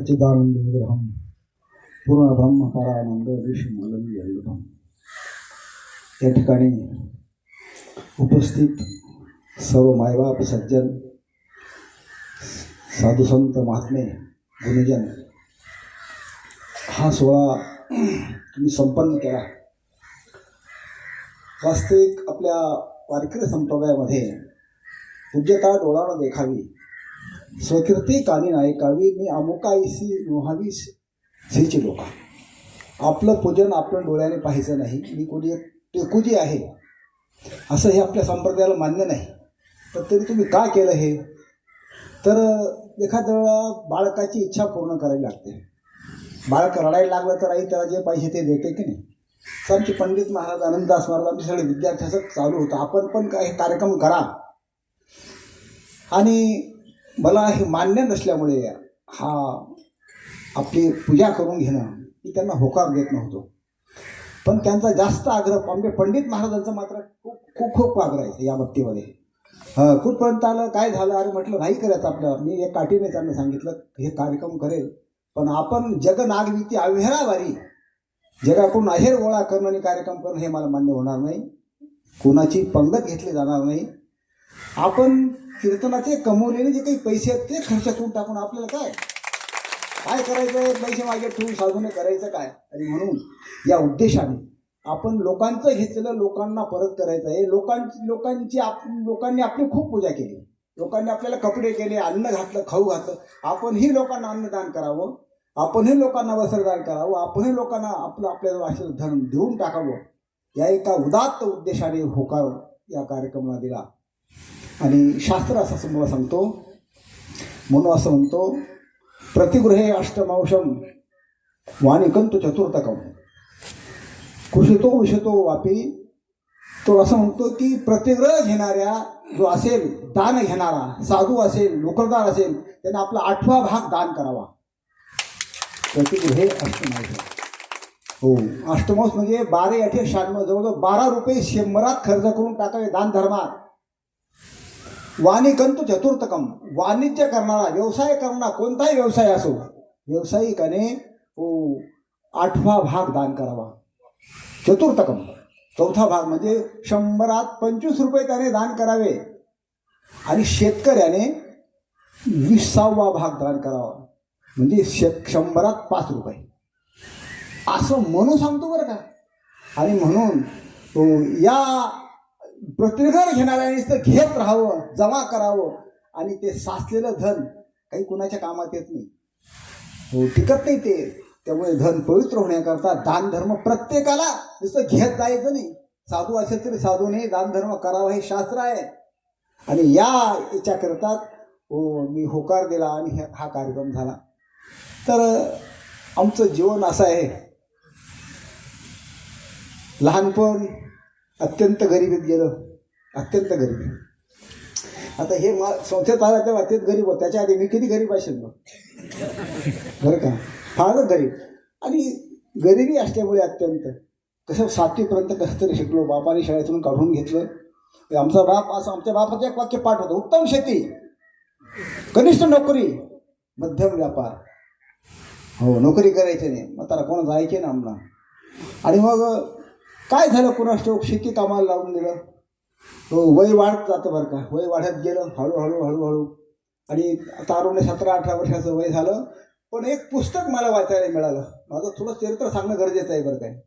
सच्चिदानंद विग्रहम पूर्ण ब्रह्म परानंद विष्णू वल्लभम या ठिकाणी उपस्थित सर्व मायबाप सज्जन साधुसंत महात्मे गुणजन हा सोहळा तुम्ही संपन्न केला. वास्तविक आपल्या वारकरी संप्रदायामध्ये पूज्यता डोळानं देखावी. स्वकीर्ती कानी ऐकावी मी अमुकाईसी मोहावी सीची लोका आपलं पूजन आपण डोळ्याने पाहायचं नाही. मी कोणी एक टेकुजी आहे? असं हे आपल्या संप्रदायाला मान्य नाही. तर तरी तुम्ही का केलं हे? तर एखाद्या वेळा बाळकाची इच्छा पूर्ण करावी लागते. बाळक रडायला लागलं तर आई त्याला जे पाहिजे ते देते की नाही? तर आमचे पंडित महाराज आनंददास महाराज आमचे सगळे विद्यार्थ्याचं चालू होतं. आपण पण काही कार्यक्रम करा. आणि मला हे मान्य नसल्यामुळे हा आपली पूजा करून घेणं मी त्यांना होकार देत नव्हतो. पण त्यांचा जास्त आग्रह आमचे पंडित महाराजांचा मात्र खूप खूप खूप आग्रह आहे या बाबतीमध्ये हं, कुठपर्यंत आलं काय झालं? अरे म्हटलं नाही करायचं आपलं. मी एक काठीने त्यांना सांगितलं हे कार्यक्रम करेल. पण आपण जग नागविती अव्हेरावारी जगाकडून अहेर गोळा करणं आणि कार्यक्रम करणं हे मला मान्य होणार नाही. कोणाची पंगत घेतली जाणार नाही. आपण कीर्तनाचे कमवलेले जे काही पैसे आहेत ते खर्च करून टाकून आपल्याला काय? काय करायचं पैसे मागे ठेवून साधून करायचं काय? आणि म्हणून या उद्देशाने आपण लोकांचं घेतलेलं लोकांना परत करायचं आहे. लोकांची लोकांची आप लोकांनी आपली खूप पूजा केली. लोकांनी आपल्याला कपडे केले अन्न घातलं खाऊ घातलं. आपणही लोकांना अन्नदान करावं. आपणही लोकांना वस्त्रदान करावं. आपणही लोकांना आपलं आपल्याला असलेलं धन देऊन टाकावं. या एका उदात्त उद्देशाने होकार या कार्यक्रमाला दिला. आणि शास्त्र असं मला सांगतो म्हणून असं म्हणतो प्रतिगृहे अष्टमांशम वाणिकंतु चतुर्थकम. कृषितो विषतो वापी तो असं म्हणतो की प्रतिग्रह घेणाऱ्या जो असेल दान घेणारा साधू असेल लोकलदार असेल त्यांना आपला आठवा भाग दान करावा. प्रतिगृहे अष्टमांश. हो अष्टमांश म्हणजे बारा अठे शहाण्णव जवळजवळ बारा रुपये शंभरात खर्च करून टाकावे दान धर्मात. वाणिकंतु चतुर्थकम. वाणिज्य करणारा व्यवसाय करणारा कोणताही व्यवसाय असो व्यावसायिकाने आठवा भाग दान करावा. चतुर्थकम. चौथा भाग म्हणजे शंभरात पंचवीस रुपये त्याने दान करावे. आणि शेतकऱ्याने विसावा भाग दान करावा. म्हणजे शेत शंभरात पाच रुपये. असं म्हणून सांगतो बरं का. आणि म्हणून या प्रतिघर घेणाऱ्याने तर घेत राहावं जमा करावं आणि ते साचलेलं धन काही कुणाच्या कामात येत नाही. हो टिकत नाही ते. त्यामुळे धन पवित्र होण्याकरता दानधर्म प्रत्येकाला नुसतं घेत जायचं नाही. साधू असेल तरी साधूने दानधर्म करावा हे शास्त्र आहे. आणि या याच्याकरता हो मी होकार दिला आणि हे- हा कार्यक्रम झाला. तर आमचं जीवन असं आहे. लहानपण अत्यंत गरिबीत गेलं. अत्यंत गरिबी आता हे मा संस्थेत आल्यावर तेव्हा गरीब होत. त्याच्या आधी मी किती गरीब असेल मग? बरं का? फारच गरीब. आणि गरिबी असल्यामुळे अत्यंत. कसं सातवीपर्यंत कसं तरी शिकलो. बापाने शाळेतून काढून घेतलं. आमचा बाप असं आमच्या बापाचं एक वाक्य पाठ होतं. उत्तम शेती. कनिष्ठ नोकरी. मध्यम व्यापार. हो नोकरी करायची नाही. मग त्याला कोण जायचे ना आम्हाला? आणि मग काय झालं कुणास ठाऊक? शेती कामाला लावून दिलं. हो वय वाढत जातं बरं का. वय वाढत गेलं हळूहळू हळूहळू. आणि तारुण्य सतरा अठरा वर्षाचं वय झालं पण एक पुस्तक मला वाचायला मिळालं. माझं थोडं चरित्र सांगणं गरजेचं आहे बरं काय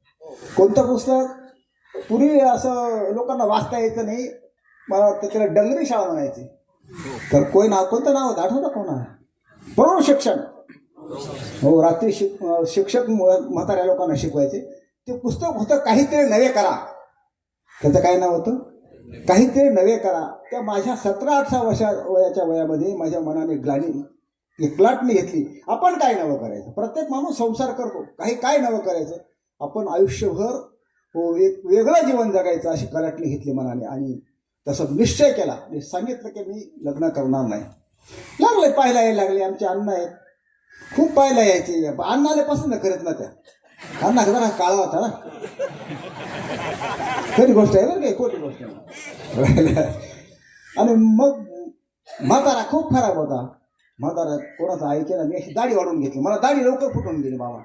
कोणतं पुस्तक? पूर्वी असं लोकांना वाचता यायचं नाही. मला त्याच्याला त्याला डंगरी शाळा म्हणायची. तर कोण नाव कोणतं नाव होतं? आठवतं कोणा प्रौढ शिक्षण. हो रात्री शिक शिक्षक म- म्हाताऱ्या लोकांना शिकवायचे. ते पुस्तक होतं काहीतरी नवे करा. त्याचं काय नाव होतं? काहीतरी नवे करा. त्या माझ्या सतरा अठरा वर्षा वयाच्या वयामध्ये माझ्या मनाने ग्लानी एकलाटणी घेतली. आपण काय नवं करायचं? प्रत्येक माणूस संसार करतो. काही काय नवं करायचं? आपण आयुष्यभर हो एक वेगळं जीवन जगायचं अशी कलाटणी घेतली मनाने आणि तसं निश्चय केला. मी सांगितलं की मी लग्न करणार नाही. लागले पाहायला यायला लागले. आमचे अण्णा आहेत. खूप पाहायला यायचे. अण्णा आल्यापासून करत ना त्या अण्णा जरा काळा होता ना. खरी गोष्ट आहे बरं काय खोटी गोष्ट आहे? आणि मग म्हातारा खूप खराब होता. म्हातारा कोणाचं ऐकेलं मी अशी दाढी वाढवून घेतली. मला दाढी लवकर फुटून गेली बाबा.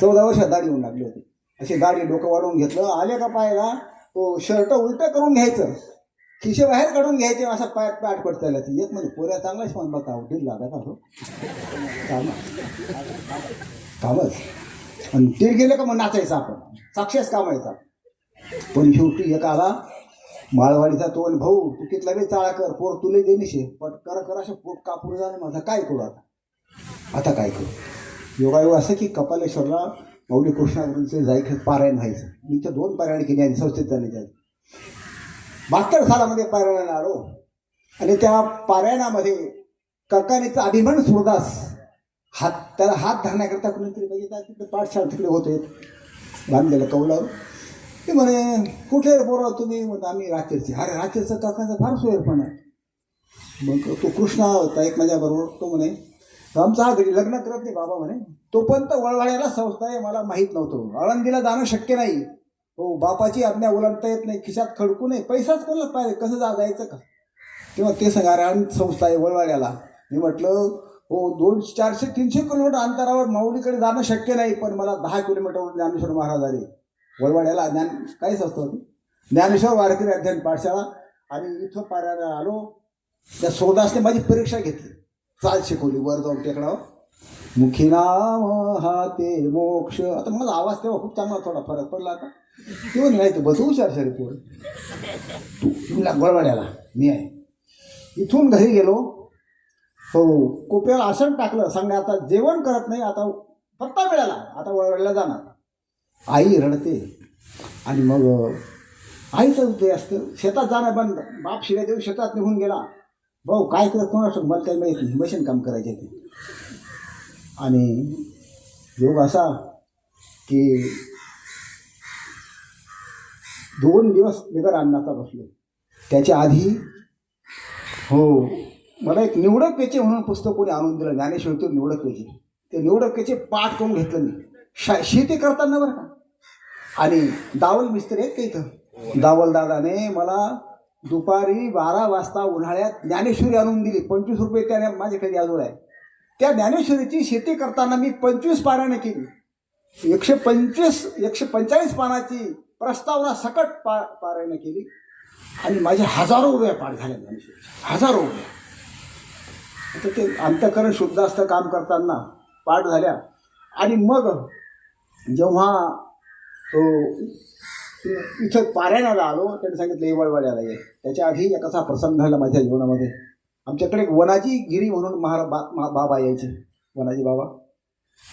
चौदा वर्षात दाढी होऊन लागली होती. अशी दाढी डोकं वाढवून घेतलं आले का पायाला तो शर्ट उलटं करून घ्यायचं. खिशे बाहेर काढून घ्यायचे असा पायात पाठ पडता ती एक म्हणजे पोऱ्या चांगलाच पण बघा ढील लागा का तो काम कामच आणि ते गेलं का मग नाचायचं आपण? साक्षीच कामायचा पण शेवटी एक आला माळवाडीचा तो आणि भाऊ तू कितला वेळ चाळा कर पोर तुले देनिशे पण कर कर असं पोट कापूर झालं माझा काय करू आता? आता काय करू? योगायोग असं की कपालेश्वरला मौली कृष्णागुरूंचे जायचं पारायण व्हायचं. मी तर दोन पारायण केली आणि संस्थेत झाले त्यात. बहात्तर सालामध्ये पारायणाला आलो. आणि त्या पारायणामध्ये ककानीचा अभिमान सुरदास हात त्याला हात धरण्याकरता कुणीतरी म्हणजे त्या तिथे पाठशाळा तिकडे होते. बांधलेलं कौलावर. ते म्हणे कुठे बोला तुम्ही? म्हणतो आम्ही रात्रीचे अरे रात्रीचं काकाचा फार सोयरपण आहे. मग तो कृष्णा होता एक माझ्याबरोबर. तो म्हणे आमचा हा घरी लग्न करत नाही बाबा म्हणे. तोपर्यंत वळवाड्याला संस्था आहे मला माहीत नव्हतं. आळंदीला जाणं शक्य नाही. हो बापाची आज्ञा ओलांडता येत नाही खिशात खडकू नये. पैसाच कोणाला पाहिजे? कसं जा जायचं का? तेव्हा ते सांगा अरे संस्था आहे वळवाड्याला मी म्हटलं हो दोन चारशे तीनशे किलोमीटर अंतरावर माऊलीकडे जाणं शक्य नाही पण मला दहा किलोमीटरवर ज्ञानेश्वर महाराज आले. वळवाड्याला ज्ञान काहीच असतं ज्ञानेश्वर वारकरी अध्ययन पाठशाळा. आणि इथं पाऱ्याला आलो. त्या सोदासने माझी परीक्षा घेतली. चाल शिकवली वर जाऊन टेकडावर. मुखी नाम हा ते मोक्ष. आता माझा आवाज तेव्हा खूप चांगला थोडा फरक पडला आता. तेव्हा नाही तू बसू हुशार शरीर पोर तू तुला मी आहे. इथून घरी गेलो. हो. कोप्याला आसन टाकलं सांगा आता जेवण करत नाही आता पत्ता मिळाला आता वळला जाणार. आई रडते. आणि मग आईचं ते असतं. शेतात जाणं बंद. बाप शिव्या देऊ शेतात निघून गेला. भाऊ काय करत कोणाचं? मला काही माहीत नाही. मशीन काम करायचे ते. आणि योग असा की दोन दिवस बिगर अन्नाचा बसलो. त्याच्या आधी हो मला एक निवडक वेचे म्हणून पुस्तक कोणी आणून दिलं ज्ञानेश्वरीतून निवडक पेचे ते निवडक वेचे पाठ करून घेतलं मी. शा शेती करताना बरं का. आणि दावल मिस्त्री आहेत का इथं? दावल दादाने मला दुपारी बारा वाजता उन्हाळ्यात ज्ञानेश्वरी आणून दिली. पंचवीस रुपये त्याने माझ्याकडे अजून आहे. त्या ज्ञानेश्वरीची शेती करताना मी पंचवीस पारायणं केली. एकशे पंचवीस एकशे पंचेचाळीस पानाची प्रस्तावना सकट पा पारायणं केली. आणि माझे हजारो रुपये पाठ झाले ज्ञानेश्वरी हजारो रुपये. आता ते अंतकरण शुद्ध असतं काम करताना पाठ झाल्या. आणि मग जेव्हा तो इथं पारायणाला आलो त्यांनी सांगितलं येवळवाड्याला ये. त्याच्या आधी एक असा प्रसंग झाला माझ्या जीवनामध्ये. आमच्याकडे एक वनाजी गिरी म्हणून महारा बा मा- बाबा यायचे. वनाजी बाबा.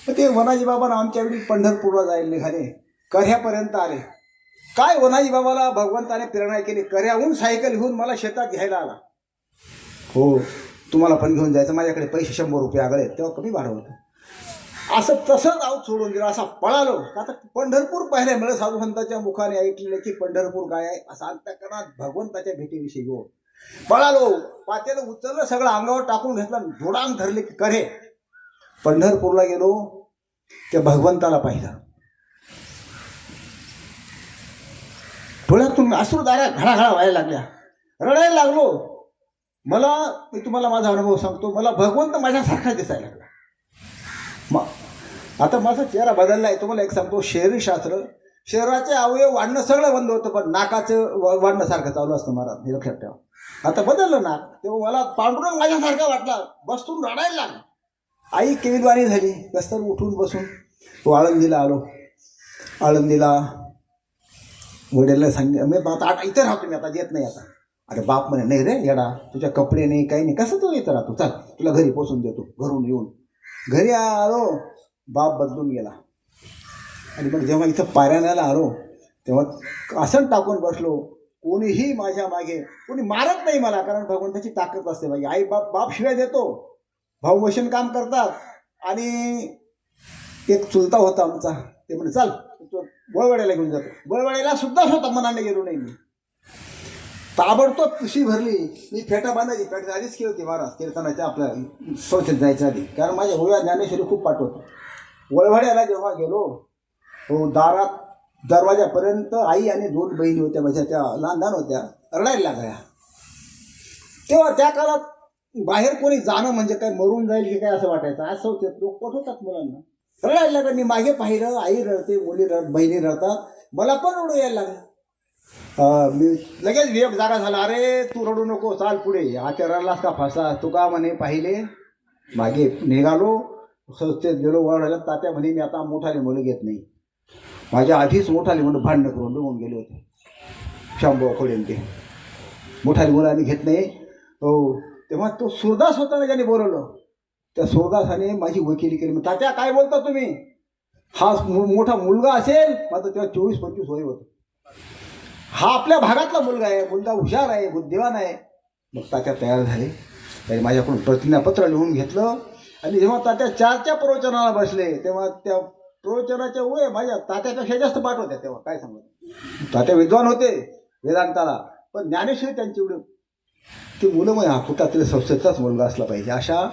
तर ते वनाजी बाबा आमच्या वेळी पंढरपूरला जायला निघाले. कऱ्ह्यापर्यंत आले. काय वनाजी बाबाला भगवंताने प्रेरणा केली? कऱ्याहून सायकल घेऊन मला शेतात घ्यायला आला. हो. तुम्हाला पण घेऊन जायचं. माझ्याकडे पैसे शंभर रुपये आगळे तेव्हा कमी भाडं होतं. असं तसंच आऊत सोडून गेलं. असा पळालो. आता पंढरपूर पाहिलं मिळत साधू संतांच्या मुखाने ऐकलेलं की पंढरपूर काय आहे. असं अंतकरणात भगवंताच्या भेटीविषयी गो पळालो. पात्याला उचललं सगळं अंगावर टाकून घेतलं धोडांग धरले की करे. पंढरपूरला गेलो. त्या भगवंताला पाहिलं. डोळ्यातून अश्रुधारा घडाघडा व्हायला लागल्या. रडायला लागलो. मला मी तुम्हाला माझा अनुभव सांगतो. मला भगवंत माझ्यासारखा दिसायला लागला. मग आता माझा चेहरा बदलला आहे तुम्हाला एक सांगतो शहरी शास्त्र शरीराचे अवयव वाढणं सगळं बंद होतं पण नाकाचं व- वाढण्यासारखं चालू असतं मला हे लक्षात ठेवा. आता बदललं नाक. तेव्हा मला पांडुरंग माझ्यासारखा वाटला. बसून रडायला लागला. आई केविद्वारी झाली. कसं उठून बसून तो आळंदीला आलो. आळंदीला वडिलांना सांग मी आता आता इथे राहतो मी आता येत नाही आता. अरे बाप म्हणे नाही रे येडा तुझ्या कपडे नाही काही नाही. कसं तू इथं राहतो? चल तुला घरी पोचून देतो घरून येऊन. घरी आलो बाप बदलून गेला. आणि मग जेव्हा इथं पायऱ्याला आलो तेव्हा आसन टाकून बसलो. कोणीही माझ्या मागे कोणी मारत नाही मला कारण भगवंताची ताकद असते माझी आई बाप बाप शिवाय देतो. भाऊ मशीन काम करतात. आणि एक चुलता होता आमचा. ते म्हणे चल तो बळवड्याला घेऊन जातो. बळवड्याला सुद्धा स्वतः मनाने गेलो नाही मी. ताबडतोब पिशवी भरली मी फेटा बांधायची फेटा आधीच केली होती महाराज कीर्तनाच्या आपल्या संस्थेत जायच्या आधी. कारण माझ्या गोव्या ज्ञानेश्वरी खूप पाठवतो वळवाड्याला जेव्हा गेलो हो दारात दरवाजापर्यंत आई आणि दोन बहिणी होत्या माझ्या त्या लहान लहान होत्या रडायला लागल्या. तेव्हा त्या काळात बाहेर कोणी जाणं म्हणजे काय मरून जाईल की काय असं वाटायचं. आज होते लोक पठवतात मुलांना. रडायला लागलं मी मागे पाहिलं आई रडते मुली रड बहिणी रडतात. मला पण रडू यायला लागलं. लगेच वेग जागा झाला. अरे तू रडू नको चाल पुढे. आचारालाच रडलास का फासा? तू का म्हणे पाहिले? मागे निघालो. संस्थेत गेलो वळायला तात्या म्हणे मी आता मोठाली मुलं घेत नाही. माझ्या आधीच मोठाले मुलं भांडणं करून निघून गेले होते. शांबू खोडेल ते. मोठाले मुलं आम्ही घेत नाही. हो तेव्हा तो सुरदास होता ना ज्याने बोलवलं. त्या सुरदासाने माझी वकिली केली. मग तात्या काय बोलता तुम्ही? हा मोठा मुलगा असेल? माझं तेव्हा चोवीस पंचवीस वय होतं. हा आपल्या भागातला मुलगा आहे मुलगा हुशार आहे बुद्धिवान आहे. मग तात्या तयार झाले. त्याने माझ्याकडून प्रतिज्ञापत्र लिहून घेतलं. आणि जेव्हा तात्या चारच्या प्रवचनाला बसले तेव्हा त्या प्रवचनाच्या वय माझ्या तात्यापेक्षा जास्त पाठ होत्या तेव्हा. काय सांगत तात्या विद्वान होते वेदांताला. पण ज्ञानेश्वरी त्यांची एवढी ती मुलं म्हणजे हा कुठला संस्थेचाच मुलगा असला पाहिजे. अशा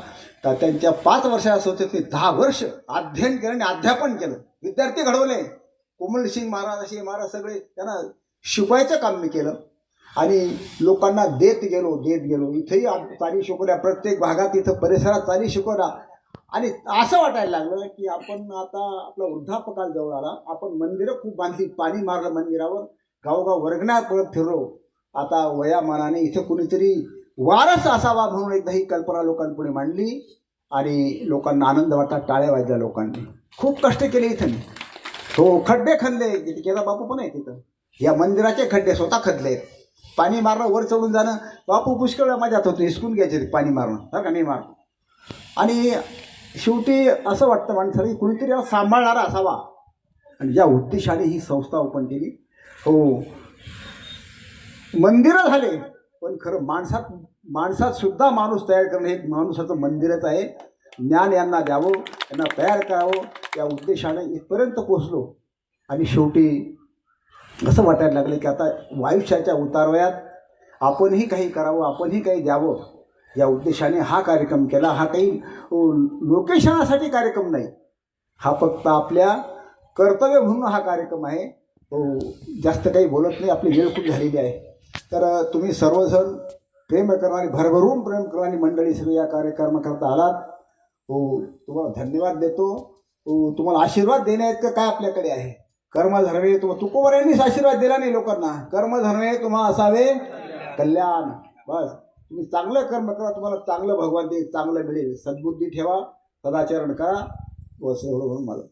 तात्यांच्या पाच वर्षा संस्थेतनी दहा वर्ष अध्ययन केलं आणि अध्यापन केलं. विद्यार्थी घडवले. कोमल सिंग महाराज असे महाराज सगळे त्यांना शिकवायचं काम मी केलं. आणि लोकांना देत गेलो देत गेलो. इथेही चाली शिकवल्या प्रत्येक भागात इथं परिसरात चाली शिकवल्या. आणि असं वाटायला लागलं की आपण आता आपला वृद्धापकाल जवळ आला. आपण मंदिरं खूप बांधली. पाणी मारलं मंदिरावर गावोगाव वर्गण्यात पळत फिरलो. आता वयामानाने इथं कुणीतरी वारस असावा म्हणून एकदा ही कल्पना लोकांपुढे मांडली. आणि लोकांना आनंद वाटला टाळ्या वाजल्या लोकांनी. खूप कष्ट केले इथं हो खड्डे खणले. तिथे केला बापू पण आहे तिथं या मंदिराचे खड्डे स्वतः खदले पाणी मारणं वर चढून जाणं. बापू पुष्कळ मजात होतो हिसकून घ्यायचे ते पाणी मारणं बरं का मी मारतो. आणि शेवटी असं वाटतं माणसाला की कुणीतरी याला सांभाळणारा असावा. आणि या उद्देशाने ही संस्था ओपन केली. हो. मंदिरं झाले पण खरं माणसात माणसात सुद्धा माणूस तयार करणं हे माणसाचं मंदिरच आहे. ज्ञान यांना द्यावं यांना तयार करावं. या उद्देशाने इथपर्यंत पोचलो आणि शेवटी असं वाटायला लागलं की आता वायुष्याच्या उतारवयात आपणही काही करावं आपणही काही द्यावं. या उद्देशाने हा कार्यक्रम केला. हा काही लोकेशनासाठी कार्यक्रम नाही. हा फक्त आपल्या कर्तव्य म्हणून हा कार्यक्रम आहे. तो जास्त काही बोलत नाही. आपली वेळ खूप झालेली आहे. तर तुम्ही सर्वजण प्रेम करणारी भरभरून प्रेम करणारी मंडळी सगळी या कार्यक्रमाकरता आलात. हो तुम्हाला धन्यवाद देतो. तुम्हाला आशीर्वाद देण्याइतकं काय आपल्याकडे आहे? कर्मधर्मे तुम तुकोबर यांनीच आशीर्वाद दिला नाही लोकांना. कर्मधर्मे तुम्हा असावे कल्याण. बस. तुम्ही चांगलं कर्म करा तुम्हाला चांगलं भगवान देईल चांगलं मिळेल. सद्बुद्धी ठेवा सदाचरण करा. बस एवढं म्हणून मला.